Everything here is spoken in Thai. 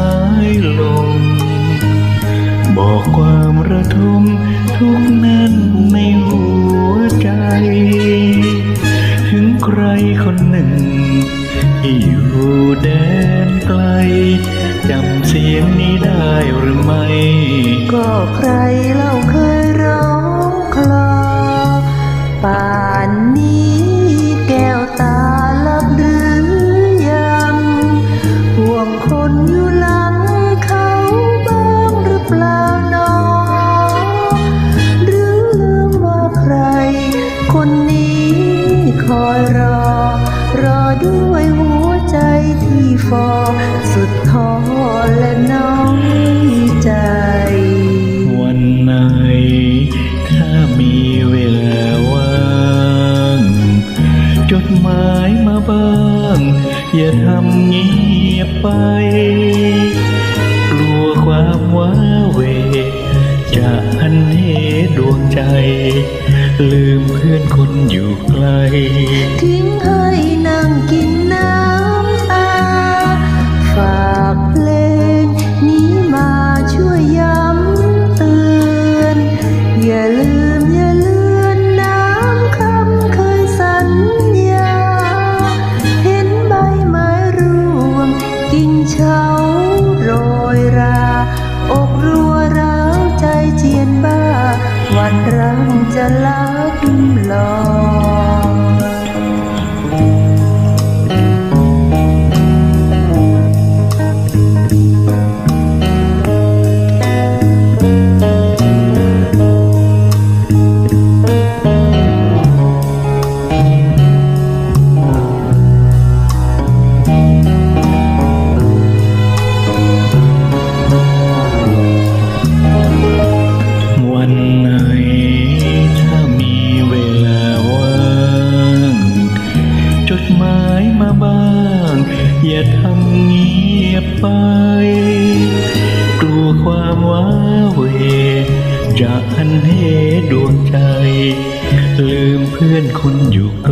ายลม บอกความระทมทุกนั้นในหัวใจ ถึงใครคนหนึ่ง ที่อยู่แดนไกลจำเสียงนี้ได้หรือไม่ ก็ใครเล่า คอยรอ รอด้วยหัวใจที่ฟอสุดท้อและน้อยใจ วันไหน ถ้ามีเวลาว่างจดหมายมาบ้าง อย่าทำเงียบไป กลัวความว้าเหวจะหันเหดวงใจ ลืมเพื่อนคนอยู่ไกล ทิ้งให้นั่งกินน้ำตา ฝากเพลงนี้มาช่วยย้ำเตือน อย่าลืมอย่าเลือนน้ำคำเคยสัญญา เห็นใบไม้ร่วงกิ่งเฉาโรยรา อกรัวร้าวใจเจียนบ้า วันรังจะลับ ไป กลัวความว้าเหวจะอันเหดวงใจ ลืมเพื่อนคนอยู่ไกล